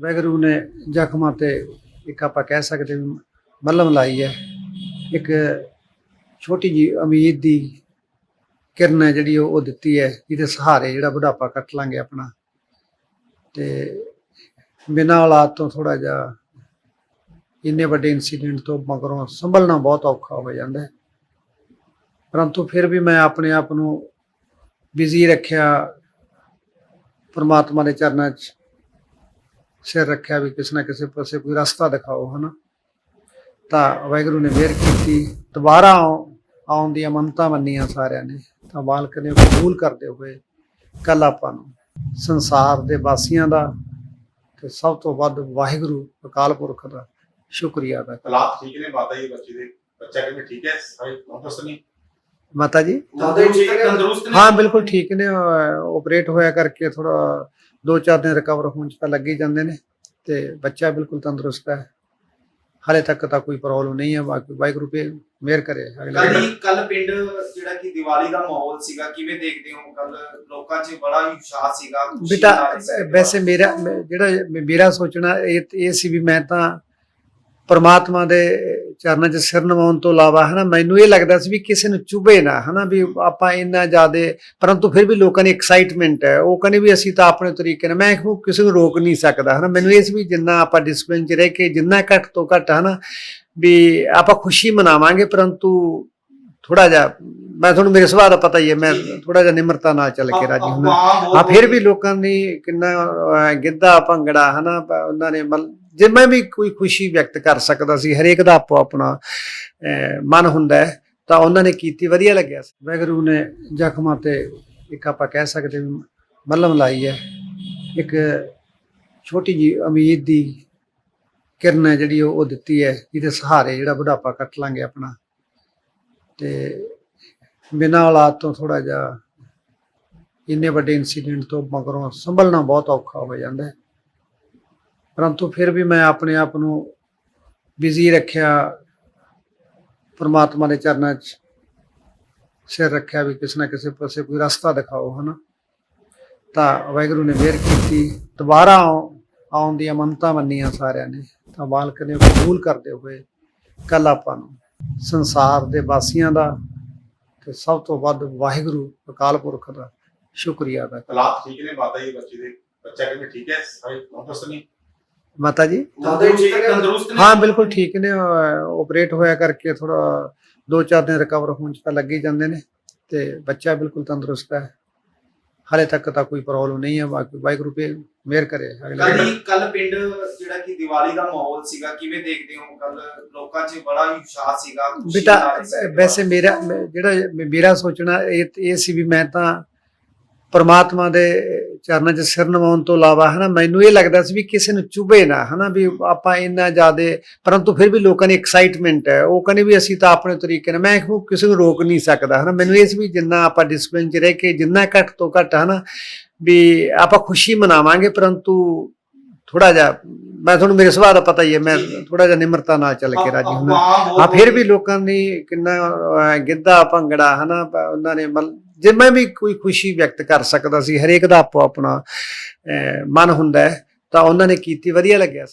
ਵੈਗਰੂ ਨੇ ਜ਼ਖਮਾਂ ਤੇ ਇੱਕ ਆਪਾਂ ਕਹਿ ਸਕਦੇ ਵੀ ਮੱਲਮ ਲਾਈ ਹੈ। ਇੱਕ ਛੋਟੀ ਜੀ ਉਮੀਦ ਦੀ ਕਿਰਨ ਹੈ ਜਿਹੜੀ ਉਹ ਉਹ ਦਿੱਤੀ ਹੈ, ਜਿਹਦੇ ਸਹਾਰੇ ਜਿਹੜਾ ਬੁਢਾਪਾ ਕੱਟ ਲਾਂਗੇ ਆਪਣਾ। ਤੇ ਬਿਨਾਂ ਔਲਾਦ ਤੋਂ ਥੋੜਾ ਜਿਹਾ ਇੰਨੇ ਵੱਡੇ ਇਨਸੀਡੈਂਟ ਤੋਂ ਮਗਰੋਂ ਸੰਭਲਣਾ ਬਹੁਤ ਔਖਾ ਹੋ ਜਾਂਦਾ ਹੈ। ਪਰੰਤੂ ਫਿਰ ਵੀ ਮੈਂ ਆਪਣੇ ਆਪ ਨੂੰ ਬਿਜ਼ੀ ਰੱਖਿਆ, ਪਰਮਾਤਮਾ ਦੇ ਚਰਨਾਂ 'ਚ ਸਿਰ ਰੱਖਿਆ ਵੀ ਕਿਸੇ ਨਾ ਕਿਸੇ ਪਾਸੇ ਕੋਈ ਰਸਤਾ ਦਿਖਾਓ, ਹਨਾ? ਤਾਂ ਵਾਹਿਗੁਰੂ ਨੇ ਮਿਹਰ ਕੀਤੀ। ਦੁਬਾਰਾ ਆਉਣ ਦੀਆਂ ਮੰਨਤਾਂ ਮੰਨੀਆਂ ਸਾਰਿਆਂ ਨੇ। ਤਾਂ ਮਾਲਕ ਨੇ ਕਬੂਲ ਕਰਦੇ ਹੋਏ ਕੱਲ ਆਪਾਂ ਨੂੰ ਸੰਸਾਰ ਦੇ ਵਾਸੀਆਂ ਦਾ ਤੇ ਸਭ ਤੋਂ ਵੱਧ ਵਾਹਿਗੁਰੂ, ਅਕਾਲ ਪੁਰਖ ਦਾ ਸ਼ੁਕਰੀਆ ਅਦਾ ਕਰ ਹਾਲਾਤ ਠੀਕ ਨੇ, ਮਾਤਾ ਜੀ, ਬੱਚੇ ਦੇ, ਬੱਚਾ ਕਿਵੇਂ ਠੀਕ ਹੈ, ਸਾਰੇ ਤੰਦਰੁਸਤ ਨਹੀਂ ਮਾਤਾ ਜੀ? ਤੰਦਰੁਸਤ ਤੰਦਰੁਸਤ ਨੇ? ਹਾਂ ਬਿਲਕੁਲ ਠੀਕ ਨੇ ਆਪਰੇਟ ਹੋਇਆ ਕਰਕੇ ਥੋੜਾ ਦੋ ਚਾਰ ਦਿਨ ਰਿਕਵਰ ਹੋਣ ਚ ਤਾਂ ਲੱਗ ਹੀ ਜਾਂਦੇ ਨੇ ਤੇ ਬੱਚਾ ਬਿਲਕੁਲ ਤੰਦਰੁਸਤ ਹੈ। ਹਾਲੇ ਤੱਕ ਤਾਂ ਕੋਈ ਪ੍ਰੋਬਲਮ ਨਹੀਂ ਹੈ ਬਾਕੀ ਵਾਹਿਗੁਰੂ ਪੇ ਮਿਹਰ ਕਰੇ ਕੱਲ ਕੱਲ ਪਿੰਡ ਜਿਹੜਾ ਕਿ ਦੀਵਾਲੀ ਦਾ ਮਾਹੌਲ ਸੀਗਾ ਕਿਵੇਂ ਦੇਖਦੇ ਹੋ? ਕੱਲ ਲੋਕਾਂ 'ਚ ਬੜਾ ਹੀ ਉਤਸ਼ਾਹ ਸੀਗਾ ਖੁਸ਼ੀ ਬੇਟਾ। ਵੈਸੇ ਮੇਰਾ ਜਿਹੜਾ ਮੇਰਾ ਸੋਚਣਾ ਇਹ ਇਹ ਸੀ ਵੀ ਮੈਂ ਤਾਂ ਪਰਮਾਤਮਾ ਦੇ ਚਰਨਾਂ 'ਚ ਸਿਰ ਨਵਾਉਣ ਤੋਂ ਇਲਾਵਾ ਹਨਾ ਮੈਨੂੰ ਇਹ ਲੱਗਦਾ ਸੀ ਵੀ ਕਿਸੇ ਨੂੰ ਚੁਭੇ ਨਾ ਹਨਾ ਵੀ ਆਪਾਂ ਇੰਨਾ ਜ਼ਿਆਦੇ ਪਰੰਤੂ ਫਿਰ ਵੀ ਲੋਕਾਂ ਦੀ ਐਕਸਾਈਟਮੈਂਟ ਹੈ। ਉਹ ਕਹਿੰਦੇ ਵੀ ਅਸੀਂ ਤਾਂ ਆਪਣੇ ਤਰੀਕੇ ਨਾਲ ਮੈਂ ਕਿਸੇ ਨੂੰ ਰੋਕ ਨਹੀਂ ਸਕਦਾ ਹਨਾ। ਮੈਨੂੰ ਇਹ ਸੀ ਵੀ ਜਿੰਨਾ ਆਪਾਂ ਡਿਸਪਲਿਨ 'ਚ ਰਹਿ ਕੇ ਜਿੰਨਾ ਘੱਟ ਤੋਂ ਘੱਟ ਹਨਾ ਵੀ ਆਪਾਂ ਖੁਸ਼ੀ ਮਨਾਵਾਂਗੇ ਪਰੰਤੂ ਥੋੜਾ ਜਿਹਾ ਮੈਂ ਤੁਹਾਨੂੰ ਮੇਰੇ ਸੁਭਾਅ ਦਾ ਪਤਾ ਹੀ ਹੈ ਮੈਂ ਥੋੜਾ ਜਿਹਾ ਨਿਮਰਤਾ ਨਾਲ ਚੱਲ ਕੇ ਰਾਜੀ ਹੁੰਦਾ। ਹਾਂ ਫਿਰ ਵੀ ਲੋਕਾਂ ਨੇ ਕਿੰਨਾ ਗਿੱਧਾ ਭੰਗੜਾ ਹਨਾ ਉਹਨਾਂ ਨੇ ਜੇ ਮੈਂ ਵੀ ਕੋਈ ਖੁਸ਼ੀ ਵਿਅਕਤ ਕਰ ਸਕਦਾ ਸੀ, ਹਰੇਕ ਦਾ ਆਪੋ ਆਪਣਾ ਮਨ ਹੁੰਦਾ ਹੈ, ਤਾਂ ਉਹਨਾਂ ਨੇ ਕੀਤੀ, ਵਧੀਆ ਲੱਗਿਆ ਸੀ। ਵੈਗਰੂ ਨੇ ਜ਼ਖਮਾਂ ਤੇ ਇੱਕ ਆਪਾਂ ਕਹਿ ਸਕਦੇ ਵੀ ਮੱਲਮ ਲਾਈ ਹੈ। ਇੱਕ ਛੋਟੀ ਜੀ ਉਮੀਦ ਦੀ ਕਿਰਨ ਹੈ ਜਿਹੜੀ ਉਹ ਉਹ ਦਿੱਤੀ ਹੈ, ਜਿਹਦੇ ਸਹਾਰੇ ਜਿਹੜਾ ਬੁਢਾਪਾ ਕੱਟ ਲਾਂਗੇ ਆਪਣਾ। ਤੇ ਬਿਨਾਂ ਔਲਾਦ ਤੋਂ ਥੋੜਾ ਜਿਹਾ, ਇੰਨੇ ਵੱਡੇ ਇਨਸੀਡੈਂਟ ਤੋਂ ਮਗਰੋਂ ਸੰਭਲਣਾ ਬਹੁਤ ਔਖਾ ਹੋ ਜਾਂਦਾ ਹੈ। ਪਰੰਤੂ ਫਿਰ ਵੀ ਮੈਂ ਆਪਣੇ ਆਪ ਨੂੰ ਬਿਜ਼ੀ ਰੱਖਿਆ, ਪਰਮਾਤਮਾ ਦੇ ਚਰਨਾਂ 'ਚ ਸਿਰ ਰੱਖਿਆ ਵੀ ਕਿਸੇ ਨਾ ਕਿਸੇ ਪਾਸੇ ਕੋਈ ਰਸਤਾ ਦਿਖਾਓ, ਹਨਾ? ਤਾਂ ਵਾਹਿਗੁਰੂ ਨੇ ਮਿਹਰ ਕੀਤੀ। ਦੁਬਾਰਾ ਆਉਣ ਦੀਆਂ ਮੰਨਤਾਂ ਮੰਨੀਆਂ ਸਾਰਿਆਂ ਨੇ। ਤਾਂ ਮਾਲਕ ਨੇ ਕਬੂਲ ਕਰਦੇ ਹੋਏ ਕੱਲ ਆਪਾਂ ਨੂੰ ਸੰਸਾਰ ਦੇ ਵਾਸੀਆਂ ਦਾ ਤੇ ਸਭ ਤੋਂ ਵੱਧ ਵਾਹਿਗੁਰੂ, ਅਕਾਲ ਪੁਰਖ ਦਾ ਸ਼ੁਕਰੀਆ ਅਦਾ ਕਰ ਹਾਲਾਤ ਠੀਕ ਨੇ, ਮਾਤਾ ਜੀ, ਬੱਚੇ ਦੇ, ਬੱਚਾ ਕਿਵੇਂ ਠੀਕ ਹੈ, ਸਾਰੇ ਤੰਦਰੁਸਤ ਨਹੀਂ ਮਾਤਾ ਜੀ? ਤੰਦਰੁਸਤ ਤੰਦਰੁਸਤ ਨੇ? ਹਾਂ ਬਿਲਕੁਲ ਠੀਕ ਨੇ ਆਪਰੇਟ ਹੋਇਆ ਕਰਕੇ ਥੋੜਾ ਦੋ ਚਾਰ ਦਿਨ ਰਿਕਵਰ ਹੋਣ ਚ ਤਾਂ ਲੱਗ ਹੀ ਜਾਂਦੇ ਨੇ ਤੇ ਬੱਚਾ ਬਿਲਕੁਲ ਤੰਦਰੁਸਤ ਹੈ। ਹਾਲੇ ਤੱਕ ਤਾਂ ਕੋਈ ਪ੍ਰੋਬਲਮ ਨਹੀਂ ਹੈ ਬਾਕੀ ਵਾਹਿਗੁਰੂ ਪੇ ਮਿਹਰ ਕਰੇ ਅਗਲੇ ਕੱਲ ਕੱਲ ਪਿੰਡ ਜਿਹੜਾ ਕਿ ਦੀਵਾਲੀ ਦਾ ਮਾਹੌਲ ਸੀਗਾ ਕਿਵੇਂ ਦੇਖਦੇ ਹੋ? ਕੱਲ ਲੋਕਾਂ 'ਚ ਬੜਾ ਹੀ ਉਤਸ਼ਾਹ ਸੀਗਾ ਬੇਟਾ। ਵੈਸੇ ਮੇਰਾ ਜਿਹੜਾ ਮੇਰਾ ਸੋਚਣਾ ਇਹ ਇਹ ਸੀ ਵੀ ਮੈਂ ਤਾਂ ਪਰਮਾਤਮਾ ਦੇ ਚਰਨਾਂ 'ਚ ਸਿਰ ਨਵਾਉਣ ਤੋਂ ਇਲਾਵਾ ਹਨਾ ਮੈਨੂੰ ਇਹ ਲੱਗਦਾ ਸੀ ਵੀ ਕਿਸੇ ਨੂੰ ਚੁਭੇ ਨਾ ਹਨਾ ਵੀ ਆਪਾਂ ਇੰਨਾ ਜ਼ਿਆਦੇ ਪਰੰਤੂ ਫਿਰ ਵੀ ਲੋਕਾਂ ਦੀ ਐਕਸਾਈਟਮੈਂਟ ਹੈ। ਉਹ ਕਹਿੰਦੇ ਵੀ ਅਸੀਂ ਤਾਂ ਆਪਣੇ ਤਰੀਕੇ ਨਾਲ ਮੈਂ ਕਿਸੇ ਨੂੰ ਰੋਕ ਨਹੀਂ ਸਕਦਾ ਹਨਾ। ਮੈਨੂੰ ਇਹ ਸੀ ਵੀ ਜਿੰਨਾ ਆਪਾਂ ਡਿਸਪਲਿਨ 'ਚ ਰਹਿ ਕੇ ਜਿੰਨਾ ਘੱਟ ਤੋਂ ਘੱਟ ਹਨਾ ਵੀ ਆਪਾਂ ਖੁਸ਼ੀ ਮਨਾਵਾਂਗੇ ਪਰੰਤੂ ਥੋੜਾ ਜਿਹਾ ਮੈਂ ਤੁਹਾਨੂੰ ਮੇਰੇ ਸੁਭਾਅ ਦਾ ਪਤਾ ਹੀ ਹੈ ਮੈਂ ਥੋੜਾ ਜਿਹਾ ਨਿਮਰਤਾ ਨਾਲ ਚੱਲ ਕੇ ਰਾਜੀ ਹੁੰਦਾ। ਹਾਂ ਫਿਰ ਵੀ ਲੋਕਾਂ ਨੇ ਕਿੰਨਾ ਗਿੱਧਾ ਭੰਗੜਾ ਹਨਾ ਉਹਨਾਂ ਨੇ ਮਲ- ਜੇ ਮੈਂ ਵੀ ਕੋਈ ਖੁਸ਼ੀ ਵਿਅਕਤ ਕਰ ਸਕਦਾ ਸੀ, ਹਰੇਕ ਦਾ ਆਪੋ ਆਪਣਾ ਮਨ ਹੁੰਦਾ ਹੈ, ਤਾਂ ਉਹਨਾਂ ਨੇ ਕੀਤੀ, ਵਧੀਆ ਲੱਗਿਆ ਸੀ।